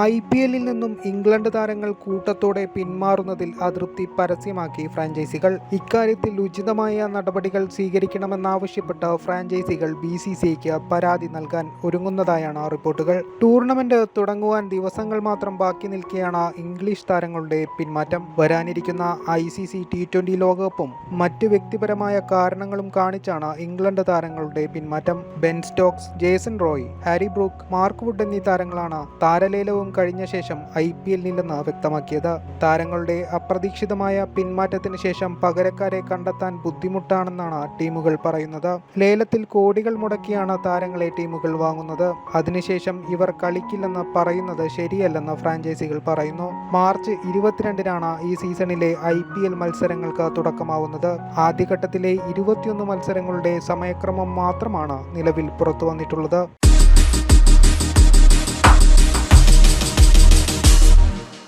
I P എല്ലിൽ നിന്നും England താരങ്ങൾ കൂട്ടത്തോടെ പിന്മാറുന്നതിൽ അതൃപ്തി പരസ്യമാക്കി ഫ്രാഞ്ചൈസികൾ. ഇക്കാര്യത്തിൽ ഉചിതമായ നടപടികൾ സ്വീകരിക്കണമെന്നാവശ്യപ്പെട്ട് ഫ്രാഞ്ചൈസികൾ ബി സി സിക്ക് പരാതി നൽകാൻ ഒരുങ്ങുന്നതായാണ് റിപ്പോർട്ടുകൾ. ടൂർണമെന്റ് തുടങ്ങുവാൻ ദിവസങ്ങൾ മാത്രം ബാക്കി നിൽക്കെയാണ് ഇംഗ്ലീഷ് താരങ്ങളുടെ പിന്മാറ്റം. വരാനിരിക്കുന്ന I C C T twenty ലോകകപ്പും മറ്റ് വ്യക്തിപരമായ കാരണങ്ങളും കാണിച്ചാണ് ഇംഗ്ലണ്ട് താരങ്ങളുടെ പിന്മാറ്റം. Ben Stokes Jason Roy Harry Brook Mark Wood എന്നീ താരങ്ങളാണ് താരലേലവും കഴിഞ്ഞ ശേഷം ഐ പി എല്ലിൽ വ്യക്തമാക്കിയത്. താരങ്ങളുടെ അപ്രതീക്ഷിതമായ പിന്മാറ്റത്തിന് ശേഷം പകരക്കാരെ കണ്ടെത്താൻ ബുദ്ധിമുട്ടാണെന്നാണ് ടീമുകൾ പറയുന്നത്. ലേലത്തിൽ കോടികൾ മുടക്കിയാണ് താരങ്ങളെ ടീമുകൾ വാങ്ങുന്നത്. അതിനുശേഷം ഇവർ കളിക്കില്ലെന്ന് പറയുന്നത് ശരിയല്ലെന്ന് ഫ്രാഞ്ചൈസികൾ പറയുന്നു. മാർച്ച് ഇരുപത്തിരണ്ടിനാണ് ഈ സീസണിലെ ഐ പി എൽ മത്സരങ്ങൾക്ക് തുടക്കമാവുന്നത്. ആദ്യഘട്ടത്തിലെ ഇരുപത്തിയൊന്ന് മത്സരങ്ങളുടെ സമയക്രമം മാത്രമാണ് നിലവിൽ പുറത്തു വന്നിട്ടുള്ളത്